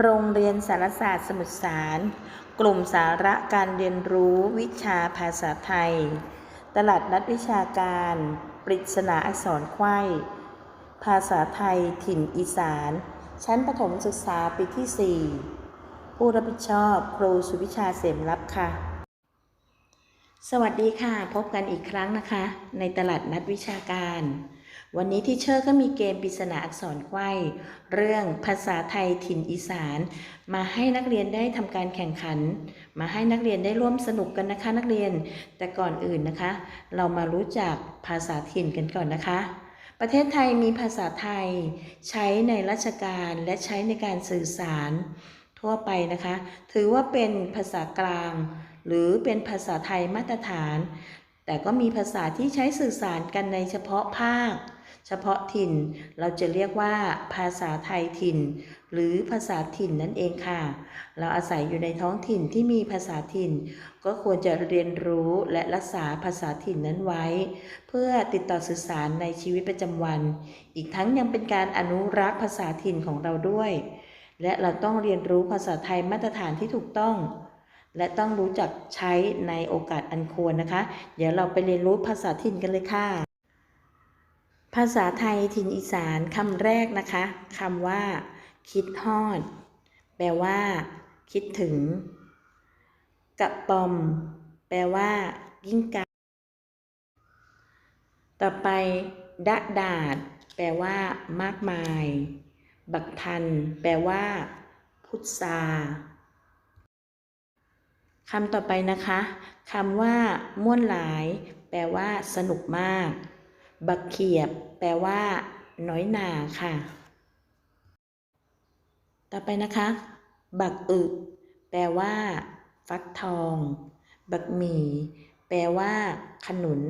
โรงเรียนสารศาสตร์สมุทรสาร กลุ่มสาระการเรียนรู้วิชาภาษาไทย ตลาดนัดวิชาการ ปริศนาอักษรไขว้ ภาษาไทยถิ่นอีสาน ชั้นประถมศึกษาปีที่ 4 ผู้รับผิดชอบครูสุวิชาเสมรับค่ะ สวัสดีค่ะ พบกันอีกครั้งนะคะ ในตลาดนัดวิชาการ วันนี้ที่เชอร์ก็มีเกมปริศนาอักษรไขว้ เรื่องภาษาไทยถิ่นอีสาน มาให้นักเรียนได้ทำการแข่งขัน มาให้นักเรียนได้ร่วมสนุกกันนะคะ นักเรียน แต่ก่อนอื่นนะคะ เรามารู้จักภาษาถิ่นกันก่อนนะคะ ประเทศไทยมีภาษาไทย ใช้ในราชการและใช้ในการสื่อสาร ทั่วไปนะคะ ถือว่าเป็นภาษากลาง หรือเป็นภาษาไทยมาตรฐาน แต่ก็มีภาษาที่ใช้สื่อสารกันในเฉพาะภาค เฉพาะถิ่น เราจะเรียกว่าภาษาไทยถิ่น หรือภาษาถิ่นนั่นเองค่ะ เราอาศัยอยู่ในท้องถิ่นที่มีภาษาถิ่น ก็ควรจะเรียนรู้และรักษาภาษาถิ่นนั้นไว้ เพื่อติดต่อสื่อสารในชีวิตประจำวัน อีกทั้งยังเป็นการอนุรักษ์ภาษาถิ่นของเราด้วย และเราต้องเรียนรู้ภาษาไทยมาตรฐานที่ถูกต้องและต้องรู้จักใช้ในโอกาสอันควรนะคะ เดี๋ยวเราไปเรียนรู้ภาษาถิ่นกันเลยค่ะ ภาษาไทยถิ่นอีสานคำแรกนะคะคำว่า คิดฮอด แปลว่า คิดถึง กระปอม แปลว่า ยิ่งกาต่อไป ดะดาด แปลว่า มากมาย บักทัน แปลว่า พุทธาคำต่อไปนะคะคำว่า ม่วนหลาย แปลว่า สนุกมาก บักเขียบ แปลว่า น้อยหนาค่ะ ต่อไปนะคะ บักอึแปลว่า ฟักทอง บักหมี่แปลว่า ขนุน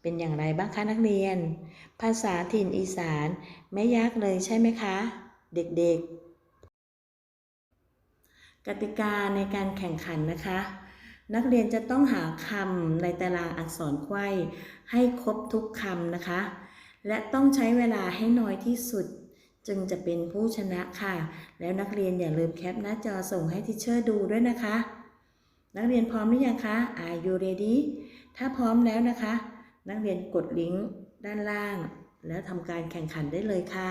เป็นอย่างไรบ้างคะนักเรียน ภาษาถิ่นอีสานไม่ยากเลยใช่ไหมคะ เด็กๆ กติกาในการแข่งขันนะคะ นักเรียนจะต้องหาคำในตารางอักษรไขว้ให้ครบทุกคำนะคะ และต้องใช้เวลาให้น้อยที่สุด จึงจะเป็นผู้ชนะค่ะ แล้วนักเรียนอย่าลืมแคปหน้าจอส่งให้ทิเชอร์ดูด้วยนะคะ นักเรียนพร้อมหรือยังคะ Are you ready ถ้าพร้อมแล้วนะคะ นักเรียนกดลิงก์ด้านล่าง แล้วทำการแข่งขันได้เลยค่ะ